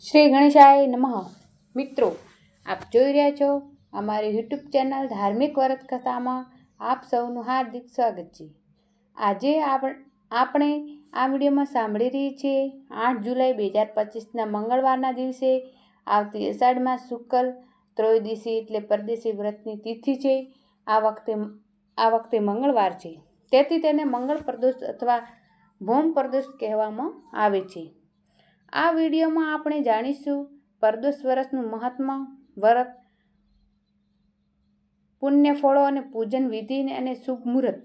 શ્રી ગણેશાય નમઃ. મિત્રો, આપ જોઈ રહ્યા છો અમારી યુટ્યુબ ચેનલ ધાર્મિક વ્રત કથામાં આપ સૌનું હાર્દિક સ્વાગત છે. આજે આપ- આપણે આ વિડીયોમાં સાંભળી રહી છીએ આઠ જુલાઈ બે હજાર પચીસના મંગળવારના દિવસે આવતી અષાઢમાં શુક્લ ત્રયોદશી એટલે પરદેશી વ્રતની તિથિ છે. આ વખતે આ વખતે મંગળવાર છે. તેથી તેને મંગળ પ્રદોષ અથવા ભૌમ પ્રદોષ કહેવામાં આવે છે. આ વિડીયોમાં આપણે જાણીશું પરદોષ વરસનું મહાત્મ વ્રત, પુણ્ય ફળો અને પૂજન વિધિને અને શુભ મુહૂર્ત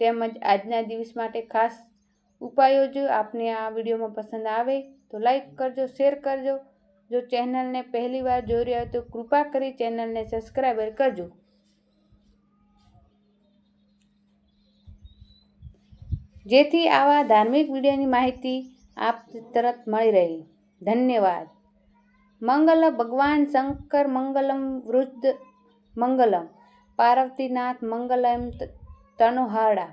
તેમજ આજના દિવસ માટે ખાસ ઉપાયો જો આપને આ વિડીયોમાં પસંદ આવે તો લાઈક કરજો, શેર કરજો. જો ચેનલને પહેલીવાર જોઈ રહ્યા હોય તો કૃપા કરી ચેનલને સબસ્ક્રાઈબર કરજો. જેથી આવા ધાર્મિક વિડીયોની માહિતી આપ તરત મળી રહે. ધન્યવાદ. મંગલ ભગવાન શંકર મંગલમ વૃદ્ધ મંગલમ. પાર્વતીનાથ મંગલમ તનોહાડા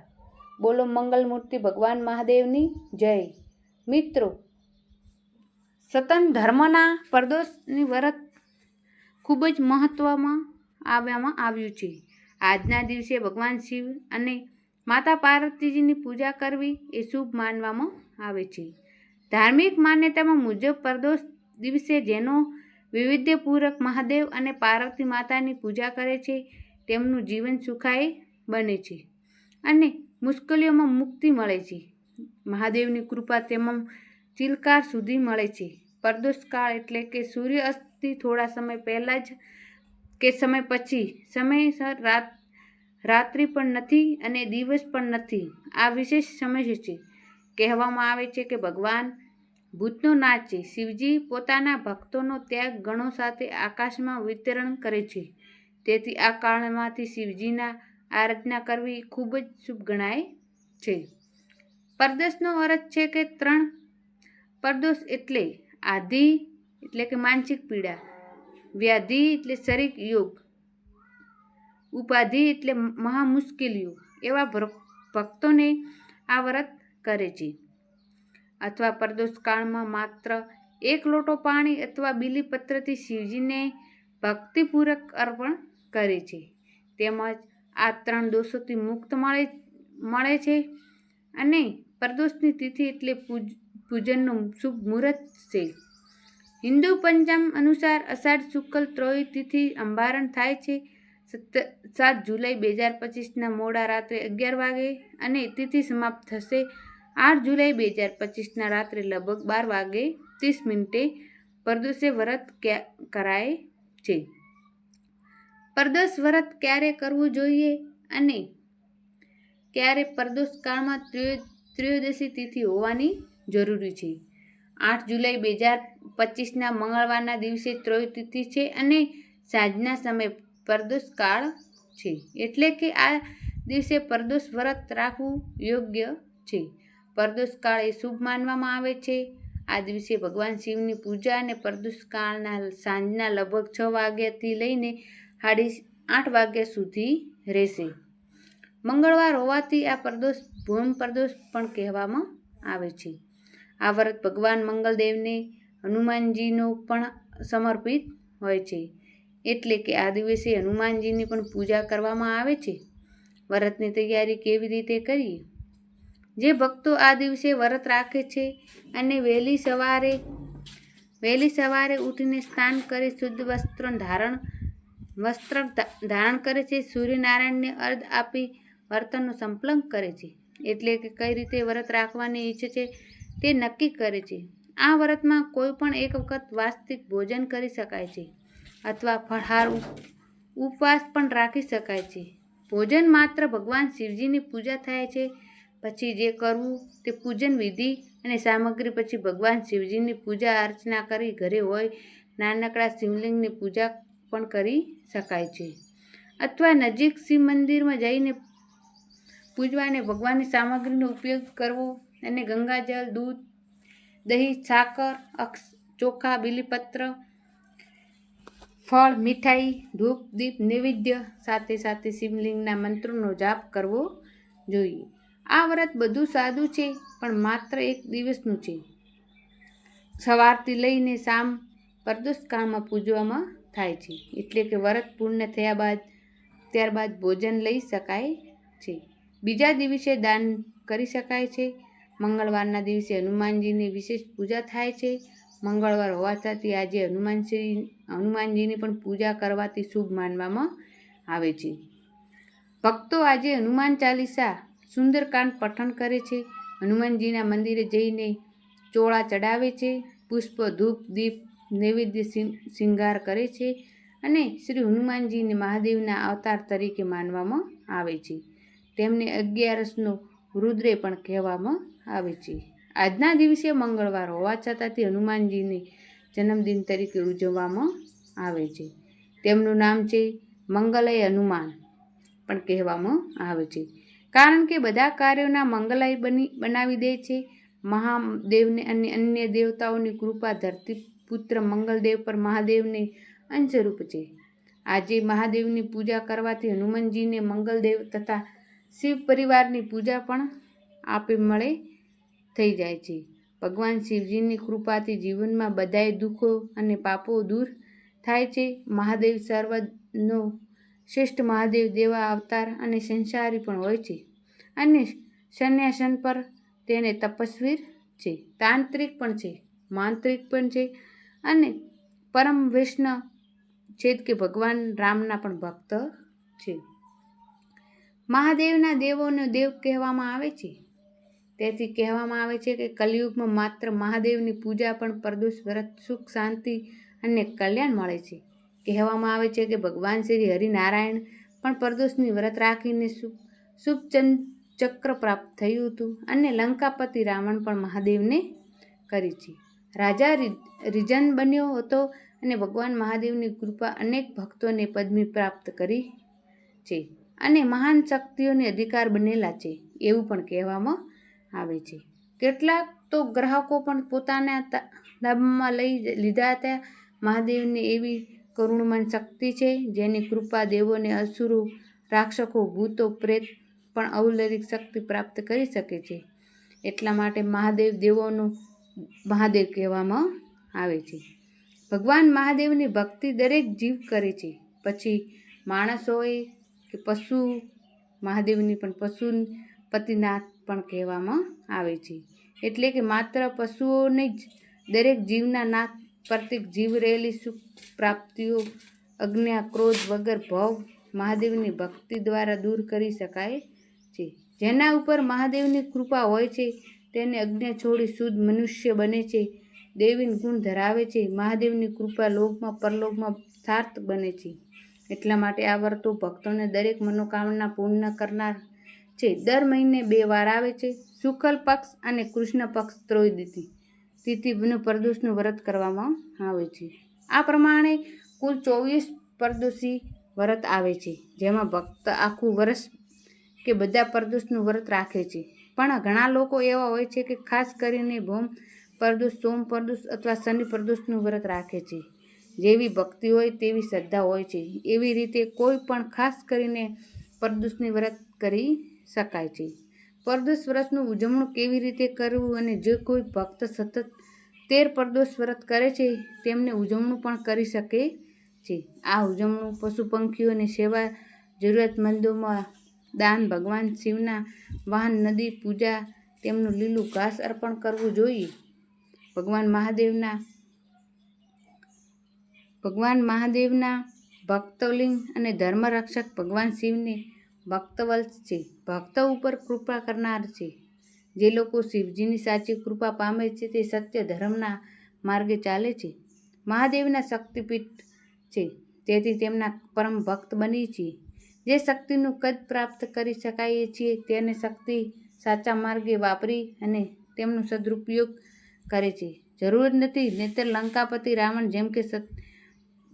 બોલો મંગલમૂર્તિ ભગવાન મહાદેવની જય. મિત્રો, સતન ધર્મના પરદોષની વ્રત ખૂબ જ મહત્ત્વમાં આવવામાં આવ્યું છે. આજના દિવસે ભગવાન શિવ અને માતા પાર્વતીજીની પૂજા કરવી એ શુભ માનવામાં આવે છે. ધાર્મિક માન્યતામાં મુજબ પરદોષ દિવસે જેનો વૈવિધ્યપૂર્વક મહાદેવ અને પાર્વતી માતાની પૂજા કરે છે, તેમનું જીવન સુખાય બને છે અને મુશ્કેલીઓમાં મુક્તિ મળે છે. મહાદેવની કૃપા તેમાં ચિલકાર સુધી મળે છે. પરદોષકાળ એટલે કે સૂર્ય અસ્તથી થોડા સમય પહેલાં જ કે સમય પછી સમયસર રાત, રાત્રિ પણ નથી અને દિવસ પણ નથી. આ વિશેષ સમય છે. કહેવામાં આવે છે કે ભગવાન ભૂતનો નાચ છે. શિવજી પોતાના ભક્તોનો ત્યાગ ગણો સાથે આકાશમાં વિતરણ કરે છે. તેથી આ કાળમાંથી શિવજીના આરાધના કરવી ખૂબ જ શુભ ગણાય છે. પરદોષનો અર્થ છે કે ત્રણ પરદોષ એટલે આધિ એટલે કે માનસિક પીડા, વ્યાધિ એટલે શરીર યોગ, ઉપાધિ એટલે મહા મુશ્કેલીઓ એવા ભક્તોને આ વ્રત કરે છે. અથવા પ્રદોષ કાળમાં માત્ર એક લોટો પાણી અથવા બીલીપત્રથી શિવજીને ભક્તિપૂર્વક અર્પણ કરે છે. તેમજ આ ત્રણ દોષોથી મુક્ત મળે મળે છે અને પ્રદોષની તિથિ એટલે પૂજ, પૂજનનું શુભ મુહૂર્ત છે. હિન્દુ પંચાંગ અનુસાર અષાઢ શુક્લ ત્રોય તિથિ અંબારણ થાય છે. સાત જુલાઈ બે હજાર પચીસના મોડા રાત્રે અગિયાર વાગે અને તિથિ સમાપ્ત થશે આઠ જુલાઈ બે હજાર પચીસના રાત્રે લગભગ બાર વાગે ત્રીસ મિનિટે પરદોષે વ્રત કરાય છે. પરદોષ વ્રત ક્યારે કરવું જોઈએ અને ક્યારે પરદોષ કાળમાં ત્રયો, ત્રયોદશી તિથિ હોવાની જરૂરી છે? આઠ જુલાઈ બે હજાર પચીસના મંગળવારના દિવસે ત્રયો તિથિ છે અને સાંજના સમયે પરદોષ કાળ છે. એટલે કે આ દિવસે પરદોષ વ્રત રાખવું યોગ્ય છે. પરદોષ કાળ એ શુભ માનવામાં આવે છે. આ દિવસે ભગવાન શિવની પૂજા અને પરદોષ કાળના સાંજના લગભગ છ વાગ્યાથી લઈને સાડી આઠ વાગ્યા સુધી રહેશે. મંગળવાર હોવાથી આ પ્રદોષ ભૂમ પ્રદોષ પણ કહેવામાં આવે છે. આ વ્રત ભગવાન મંગલદેવને હનુમાનજીનો પણ સમર્પિત હોય છે. એટલે કે આ દિવસે હનુમાનજીની પણ પૂજા કરવામાં આવે છે. વ્રતની તૈયારી કેવી રીતે કરીએ? જે ભક્તો આ દિવસે વ્રત રાખે છે અને વહેલી સવારે વહેલી સવારે ઉઠીને સ્નાન કરી, શુદ્ધ વસ્ત્ર ધારણ વસ્ત્ર ધારણ કરે છે, સૂર્યનારાયણને અર્ધ આપી વર્તનનો સંપલન કરે છે. એટલે કે કઈ રીતે વ્રત રાખવાની ઈચ્છે છે તે નક્કી કરે છે. આ વ્રતમાં કોઈ પણ એક વખત વાસ્તવિક ભોજન કરી શકાય છે અથવા ફળહાર ઉપવાસ પણ રાખી શકાય છે. ભોજન માત્ર ભગવાન શિવજીની પૂજા થાય છે પછી જે કરવું તે પૂજન વિધિ અને સામગ્રી પછી ભગવાન શિવજીની પૂજા અર્ચના કરી ઘરે હોય નાનકડા શિવલિંગની પૂજા પણ કરી શકાય છે. અથવા નજીક શિવ મંદિરમાં જઈને પૂજવાને ભગવાનની સામગ્રીનો ઉપયોગ કરવો અને ગંગાજળ, દૂધ, દહીં, સાકર, અક્ષ, ચોખા, બીલીપત્ર, ફળ, મીઠાઈ, ધૂપ, દીપ, નૈવેદ્ય સાથે સાથે શિવલિંગના મંત્રોનો જાપ કરવો જોઈએ. આ વ્રત બધું સાદું છે, પણ માત્ર એક દિવસનું છે. સવારથી લઈને શામ પ્રદોષ કાળમાં પૂજવામાં થાય છે. એટલે કે વ્રત પૂર્ણ થયા બાદ, ત્યારબાદ ભોજન લઈ શકાય છે. બીજા દિવસે દાન કરી શકાય છે. મંગળવારના દિવસે હનુમાનજીની વિશેષ પૂજા થાય છે. મંગળવાર હોવા છતાં આજે હનુમાનશ્રી, હનુમાનજીની પણ પૂજા કરવાથી શુભ માનવામાં આવે છે. ભક્તો આજે હનુમાન ચાલીસા સુંદરકાંડ પઠન કરે છે. હનુમાનજીના મંદિરે જઈને ચોળા ચડાવે છે. પુષ્પ, ધૂપ, દીપ, નૈવેદ્ય શિંગાર કરે છે અને શ્રી હનુમાનજીને મહાદેવના અવતાર તરીકે માનવામાં આવે છે. તેમને અગિયારસનો રુદ્રે પણ કહેવામાં આવે છે. આજના દિવસે મંગળવાર હોવા છતાં તે હનુમાનજીને જન્મદિન તરીકે ઉજવવામાં આવે છે. તેમનું નામ છે મંગલય હનુમાન પણ કહેવામાં આવે છે. કારણ કે બધા કાર્યોના મંગલાય બની બનાવી દે છે. મહાદેવને અને અન્ય દેવતાઓની કૃપા ધરતી પુત્ર મંગલદેવ પર મહાદેવને અંશરૂપ છે. આજે મહાદેવની પૂજા કરવાથી હનુમાનજીને મંગલદેવ તથા શિવ પરિવારની પૂજા પણ આપે મળે થઈ જાય છે. ભગવાન શિવજીની કૃપાથી જીવનમાં બધાય દુઃખો અને પાપો દૂર થાય છે. મહાદેવ સર્વનો શ્રેષ્ઠ મહાદેવ દેવા અવતાર અને સંસારી પણ હોય છે. અને સંન્યાસન પર તેને તપસ્વીર છે. તાંત્રિક પણ છે, માંત્રિક પણ છે અને પરમ વૈષ્ણવ છે કે ભગવાન રામના પણ ભક્ત છે. મહાદેવના દેવોનો દેવ કહેવામાં આવે છે. તેથી કહેવામાં આવે છે કે કલિયુગમાં માત્ર મહાદેવની પૂજા પણ પ્રદોષ, વ્રત, સુખ, શાંતિ અને કલ્યાણ મળે છે. કહેવામાં આવે છે કે ભગવાન શ્રી હરિનારાયણ પણ પરદોષની વ્રત રાખીને શુભ શુભચંદ ચક્ર પ્રાપ્ત થયું હતું અને લંકાપતિ રાવણ પણ મહાદેવને કરી છે. રાજા રિજન બન્યો હતો અને ભગવાન મહાદેવની કૃપા અનેક ભક્તોને પદ્મી પ્રાપ્ત કરી છે અને મહાન શક્તિઓને અધિકાર બનેલા છે એવું પણ કહેવામાં આવે છે. કેટલાક તો ગ્રાહકો પણ પોતાના દાબમાં લઈ લીધા હતા. મહાદેવને એવી કરુણમન શક્તિ છે, જેની કૃપા દેવોને અસુરો રાક્ષકો ભૂતો પ્રેત પણ અવલરિક શક્તિ પ્રાપ્ત કરી શકે છે. એટલા માટે મહાદેવ દેવોનું મહાદેવ કહેવામાં આવે છે. ભગવાન મહાદેવની ભક્તિ દરેક જીવ કરે છે. પછી માણસ હોય કે પશુ, મહાદેવની પણ પશુ પતિનાથ પણ કહેવામાં આવે છે. એટલે કે માત્ર પશુઓને જ દરેક જીવના નાથ પ્રત્યેક જીવ રહેલી સુખ પ્રાપ્તિઓ, અજ્ઞા, ક્રોધ, વગર ભવ મહાદેવની ભક્તિ દ્વારા દૂર કરી શકાય છે. જેના ઉપર મહાદેવની કૃપા હોય છે, તેને અજ્ઞા છોડી શુદ્ધ મનુષ્ય બને છે. દેવીન ગુણ ધરાવે છે, મહાદેવની કૃપા લોકમાં, પરલોકમાં સાર્થ બને છે. એટલા માટે આ વર્તો ભક્તોને દરેક મનોકામના પૂર્ણ કરનાર છે. દર મહિને બે વાર આવે છે. શુક્લ પક્ષ અને કૃષ્ણ પક્ષ ત્રોયદિતિ તિથિનું પરદોષનું વ્રત કરવામાં આવે છે. આ પ્રમાણે કુલ ચોવીસ પરદોષી વ્રત આવે છે, જેમાં ભક્ત આખું વર્ષ કે બધા પરદોષનું વ્રત રાખે છે. પણ ઘણા લોકો એવા હોય છે કે ખાસ કરીને ભોમ પરદોષ, સોમ પરદોષ અથવા શનિ પરદોષનું વ્રત રાખે છે. જેવી ભક્તિ હોય તેવી શ્રદ્ધા હોય છે. એવી રીતે કોઈ પણ ખાસ કરીને પરદોષની વ્રત કરી શકાય છે. પ્રદોષ વ્રતનું ઉજવણું કેવી રીતે કરવું અને જે કોઈ ભક્ત સતત તેર પરદોષ વ્રત કરે છે, તેમને ઉજવણું પણ કરી શકે છે. આ ઉજવણું પશુ પંખીઓની સેવા જરૂરિયાતમંદોમાં દાન, ભગવાન શિવના વાહન, નદી, પૂજા, તેમનું લીલું ઘાસ અર્પણ કરવું જોઈએ. ભગવાન મહાદેવના ભગવાન મહાદેવના ભક્તલિંગ અને ધર્મરક્ષક ભગવાન શિવને ભક્તવત્સ છે. ભક્ત ઉપર કૃપા કરનાર છે. જે લોકો શિવજીની સાચી કૃપા પામે છે તે સત્ય ધર્મના માર્ગે ચાલે છે. મહાદેવના શક્તિપીઠ છે. તેથી તેમના પરમ ભક્ત બની છે જે શક્તિનું કદ પ્રાપ્ત કરી શકાય છીએ તેને શક્તિ સાચા માર્ગે વાપરી અને તેમનો સદુપયોગ કરે છે. જરૂર નથી, નહીતર લંકાપતિ રાવણ જેમ કે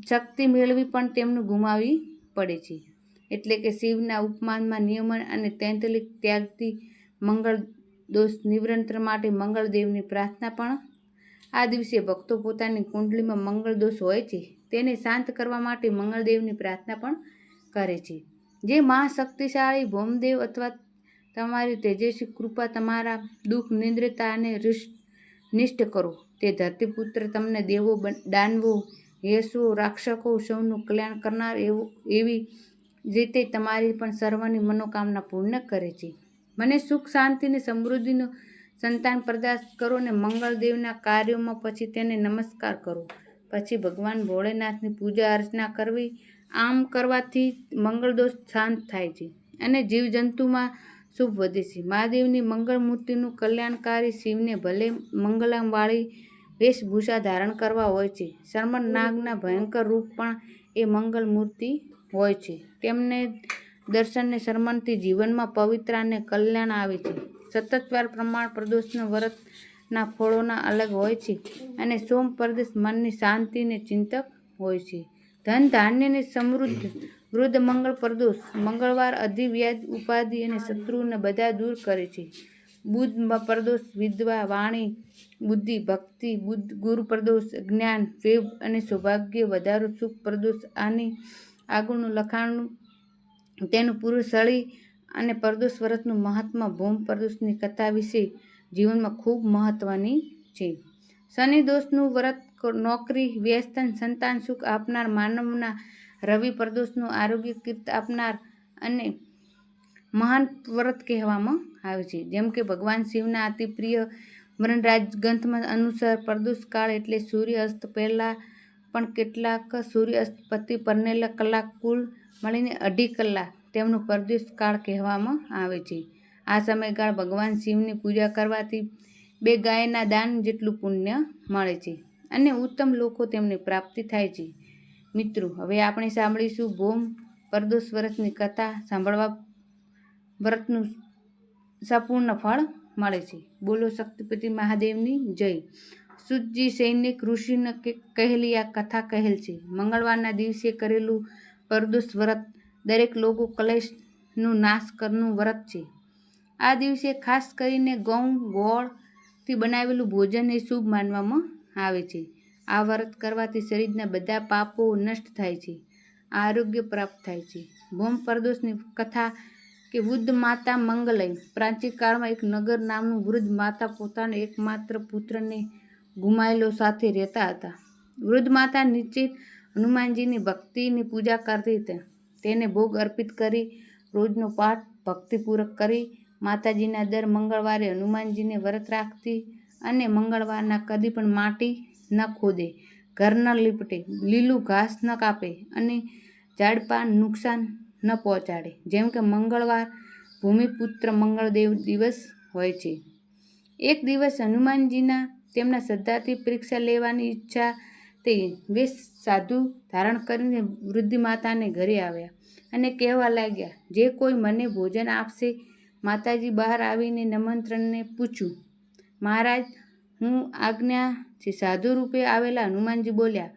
શક્તિ મેળવી પણ તેમનું ગુમાવી પડે છે. એટલે કે શિવના ઉપમાનમાં નિયમન અને તૈંતલિક ત્યાગથી મંગળ દોષ નિવરંત્ર માટે મંગળદેવની પ્રાર્થના પણ આ દિવસે ભક્તો પોતાની કુંડલીમાં મંગળ દોષ હોય છે, તેને શાંત કરવા માટે મંગળદેવની પ્રાર્થના પણ કરે છે. જે મહાશક્તિશાળી ભૌમદેવ અથવા તમારી તેજસ્વી કૃપા તમારા દુઃખ, નિદ્રતા અને નિષ્ઠ કરો. તે ધરતીપુત્ર તમને દેવો દાનવો, યશવો રાક્ષકો સૌનું કલ્યાણ કરનાર એવો, એવી રીતે તમારી પણ સર્વની મનોકામના પૂર્ણ કરે છે. મને સુખ શાંતિને સમૃદ્ધિનું સંતાન પ્રદાન કરો અને મંગળદેવના કાર્યોમાં પછી તેને નમસ્કાર કરો. પછી ભગવાન ભોળેનાથની પૂજા અર્ચના કરવી. આમ કરવાથી મંગળદોષ શાંત થાય છે અને જીવજંતુમાં શુભ વધે છે. મહાદેવની મંગળ મૂર્તિનું કલ્યાણકારી શિવને ભલે મંગલમવાળી વેશભૂષા ધારણ કરવા હોય છે શર્મન નાગના ભયંકર રૂપ પણ એ મંગલ મૂર્તિ હોય છે. તેમને દર્શનને શરમનથી જીવનમાં પવિત્ર અને કલ્યાણ આવે છે. સતતવાર પ્રમાણ પ્રદોષના વ્રતના ફળોના અલગ હોય છે અને સોમ પ્રદેશ મનની શાંતિને ચિંતક હોય છે. ધન ધાન્યની સમૃદ્ધ, વૃદ્ધ, મંગળ પ્રદોષ, મંગળવાર, અધિવ્યાજ, ઉપાધિ અને શત્રુને બધા દૂર કરે છે. બુદ્ધ પ્રદોષ વિદ્વા વાણી, બુદ્ધિ, ભક્તિ, બુદ્ધ ગુરુ પ્રદોષ, જ્ઞાન, વેવ અને સૌભાગ્ય, વધારો, સુખ પ્રદોષ આની આગળનું લખાણનું, તેનું પૂરું સળી અને પરદોષ વ્રતનું મહાત્મા ભૂમ પ્રદોષની કથા વિશે જીવનમાં ખૂબ મહત્વની છે. શનિ દોષનું વ્રત નોકરી વ્યસ્તન સંતાન સુખ આપનાર, માનવના રવિ પ્રદોષનું આરોગ્ય કીર્ત આપનાર અને મહાન વ્રત કહેવામાં આવે છે. જેમ કે ભગવાન શિવના અતિ પ્રિય વરણરાજ ગ્રંથમાં અનુસાર પ્રદોષ કાળ એટલે સૂર્ય અસ્ત પહેલાં પણ કેટલાક સૂર્યાસ્તપતિ પરનેલા કલાક કુલ મળીને અઢી કલાક તેમનું પરદેશ કાળ કહેવામાં આવે છે. આ સમયગાળ ભગવાન શિવની પૂજા કરવાથી બે ગાયના દાન જેટલું પુણ્ય મળે છે અને ઉત્તમ લોકો તેમને પ્રાપ્તિ થાય છે. મિત્રો, હવે આપણે સાંભળીશું ભૂમ પરદોષ વ્રતની કથા સાંભળવા વ્રતનું સંપૂર્ણ ફળ મળે છે. બોલો શક્તિપતિ મહાદેવની જય. સુતજી સૈનિક ઋષિને કહેલી આ કથા કહેલ છે. મંગળવારના દિવસે કરેલું પરદુષ વ્રત દરેક લોકો કલેશનું નાશ કરનું વ્રત છે. આ દિવસે ખાસ કરીને ઘઉં ગોળથી બનાવેલું ભોજન એ શુભ માનવામાં આવે છે. આ વ્રત કરવાથી શરીરના બધા પાપો નષ્ટ થાય છે, આરોગ્ય પ્રાપ્ત થાય છે. ભૌમ પરદોષની કથા કે વૃદ્ધ માતા મંગલય, પ્રાચીન કાળમાં એક નગર નામનું વૃદ્ધ માતા પોતાના એકમાત્ર પુત્રને ગુમાયેલો સાથે રહેતા હતા. વૃદ્ધ માતા નિશ્ચિત હનુમાનજીની ભક્તિની પૂજા કરતી તેને ભોગ અર્પિત કરી રોજનો પાઠ ભક્તિપૂર્વક કરી માતાજીના દર મંગળવારે હનુમાનજીને વ્રત રાખતી અને મંગળવારના કદી પણ માટી ન ખોદે ઘર ન લીપટે, લીલું ઘાસ ન કાપે અને ઝાડપાન નુકસાન ન પહોંચાડે, જેમ કે મંગળવાર ભૂમિપુત્ર મંગળદેવ દિવસ હોય છે. એક દિવસ હનુમાનજીના તેમના શ્રદ્ધાથી પરીક્ષા લેવાની ઈચ્છા તે વેશ સાધુ ધારણ કરીને વૃદ્ધિ માતાને ઘરે આવ્યા અને કહેવા લાગ્યા, જે કોઈ મને ભોજન આપશે, માતાજી બહાર આવીને નમંત્રણને પૂછ્યું. મહારાજ, હું આજ્ઞા છે. સાધુ રૂપે આવેલા હનુમાનજી બોલ્યા,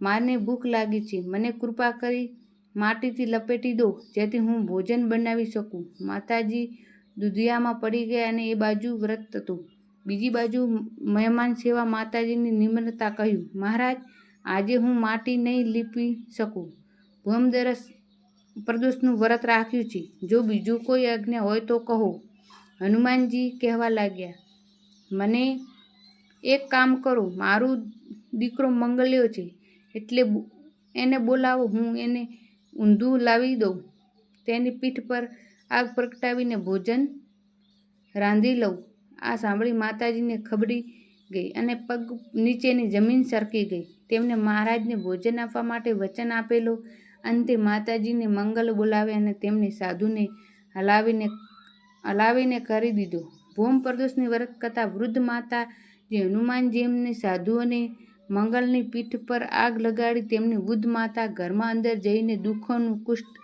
મારને ભૂખ લાગી છે. મને કૃપા કરી માટીથી લપેટી દો, જેથી હું ભોજન બનાવી શકું. માતાજી દુધિયામાં પડી ગયા અને એ બાજુ વ્રત હતું. બીજી બાજુ મહેમાન સેવા માતાજીની નિમ્રતા કહ્યું, મહારાજ, આજે હું માટી નહીં લીપી શકું. ભૂમદરસ પ્રદોષનું વ્રત રાખ્યું છે. જો બીજું કોઈ આજ્ઞા હોય તો કહો. હનુમાનજી કહેવા લાગ્યા, મને એક કામ કરો, મારું દીકરો મંગલ્યો છે, એટલે એને બોલાવો, હું એને ઊંધું લાવી દઉં. તેની પીઠ પર આગ પ્રગટાવીને ભોજન રાંધી લઉં. આ સાંભળી માતાજીને ખબડી ગઈ અને પગ નીચેની જમીન સરકી ગઈ. તેમને મહારાજને ભોજન આપવા માટે વચન આપેલો. અંતે માતાજીને મંગલ બોલાવે અને તેમને સાધુને હલાવીને હલાવીને કરી દીધો. ભૂમ પ્રદોષની વ્રત કથા વૃદ્ધ માતા જે હનુમાનજી એમને સાધુઓને મંગલની પીઠ પર આગ લગાડી તેમની વૃદ્ધ માતા ઘરમાં અંદર જઈને દુઃખોનું કુષ્ઠ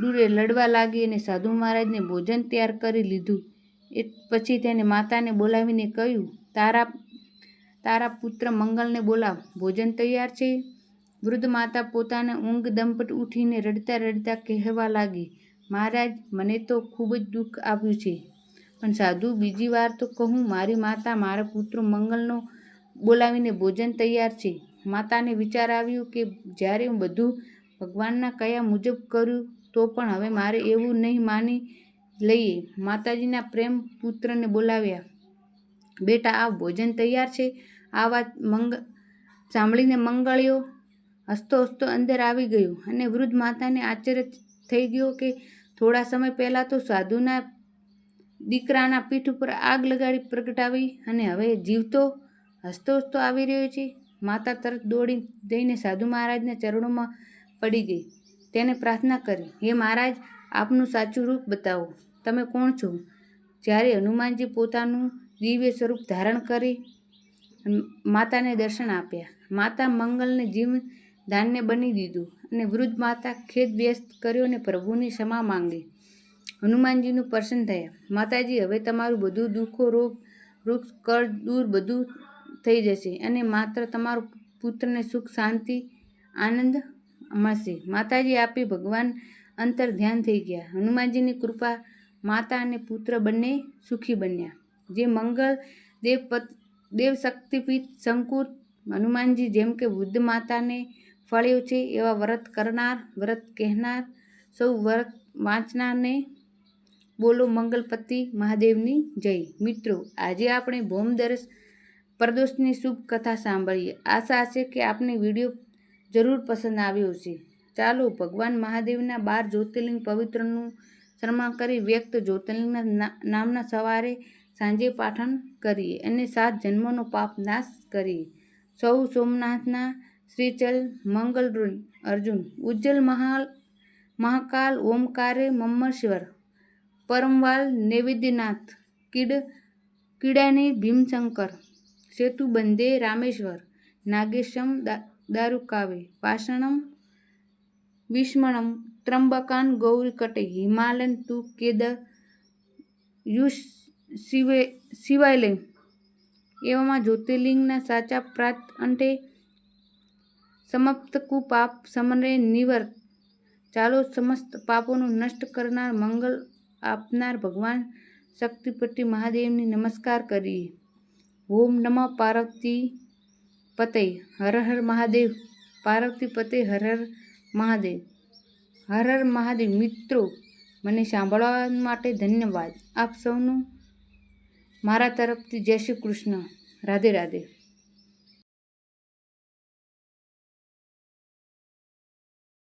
દૂરે લડવા લાગી અને સાધુ મહારાજને ભોજન તૈયાર કરી લીધું. એ પછી તેને માતાને બોલાવીને કહ્યું, તારા તારા પુત્ર મંગલને બોલાવ, ભોજન તૈયાર છે? વૃદ્ધ માતા પોતાના ઊંઘ દંપટ ઉઠીને રડતા રડતા કહેવા લાગી, મહારાજ, મને તો ખૂબ જ દુઃખ આવ્યું છે. પણ સાધુ, બીજી વાર તો કહું, મારી માતા મારા પુત્ર મંગલનો બોલાવીને ભોજન તૈયાર છે. માતાને વિચાર આવ્યું કે જ્યારે હું બધું ભગવાનના કયા મુજબ કર્યું તો પણ હવે મારે એવું નહીં માની લઈએ. માતાજીના પ્રેમ પુત્રને બોલાવ્યા. બેટા, આ ભોજન તૈયાર છે. આ વાત મંગ, સાંભળીને મંગળ્યો હસતો હસતો અંદર આવી ગયો અને વૃદ્ધ માતાને આશ્ચર્ય થઈ ગયો કે થોડા સમય પહેલાં તો સાધુના દીકરાના પીઠ ઉપર આગ લગાડી પ્રગટાવી અને હવે જીવતો, હસતો હસતો આવી રહ્યો છે. માતા તરત દોડી જઈને સાધુ મહારાજના ચરણોમાં પડી ગઈ. તેને પ્રાર્થના કરી, હે મહારાજ, આપનું સાચું રૂપ બતાવો. તમે કોણ છો? જ્યારે હનુમાનજી પોતાનું દિવ્ય સ્વરૂપ ધારણ કરી માતાને દર્શન આપ્યા. માતા મંગલને જીવ દાનને બની દીધું અને વૃદ્ધ માતા ખેદ વ્યસ્ત કર્યો અને પ્રભુની ક્ષમા માંગી. હનુમાનજીનું પ્રસન્ન થયા. માતાજી, હવે તમારું બધું દુઃખો, રોગ, વૃક્ષ, કળ દૂર બધું થઈ જશે અને માત્ર તમારું પુત્રને સુખ, શાંતિ, આનંદ મળશે. માતાજી આપી ભગવાન અંતર ધ્યાન થઈ ગયા. હનુમાનજીની કૃપા માતા અને પુત્ર બંને સુખી બન્યા. જે મંગળ દેવપત દેવ શક્તિપીઠ, શંકુર, હનુમાનજી જેમ કે વૃદ્ધ માતાને ફળ્યો છે, એવા વ્રત કરનાર, વ્રત કહેનાર, સૌ વ્રત વાંચનારને બોલો મંગલપતિ મહાદેવની જય. મિત્રો, આજે આપણે ભૌમદરસ પ્રદોષની શુભ કથા સાંભળીએ. આશા છે કે આપને વીડિયો જરૂર પસંદ આવ્યો છે ચાલો ભગવાન મહાદેવના બાર જ્યોતિર્લિંગ પવિત્રનું શરમા કરી વ્યક્ત જ્યોતિર્લિંગના નામના સવારે સાંજે પાઠન કરીએ અને સાત જન્મનો પાપ નાશ કરીએ સૌ સોમનાથના શ્રીચલ મંગલ અર્જુન ઉજ્જલ મહાલ, મહાકાલ, ઓમકારે મમ્મશ્વર પરમવાલ, નૈવેદ્યનાથ, કીડ, કીડાની ભીમશંકર, સેતુ બંધે રામેશ્વર, નાગેશમ દા- દારુકાવે, પાષણમ વિસ્મણમ ત્રંબકાન ગૌરીકટે હિમાલયન તુ કેદર યુષ શિવે શિવાલય એવામાં જ્યોતિર્લિંગના સાચા પ્રાત અંતે સમાપ્ત કુપાપ સમન્વય નિવર. ચાલો સમસ્ત પાપોનું નષ્ટ કરનાર મંગલ આપનાર ભગવાન શક્તિપતિ મહાદેવની નમસ્કાર કરીએ. ઓમ નમઃ પાર્વતી પતે. હર હર મહાદેવ. પાર્વતી પતે હર હર મહાદેવ. હર હર મહાદેવ. મિત્રો, મને સાંભળવા માટે ધન્યવાદ. આપ સૌનું મારા તરફથી જય શ્રી કૃષ્ણ. રાધે રાધે.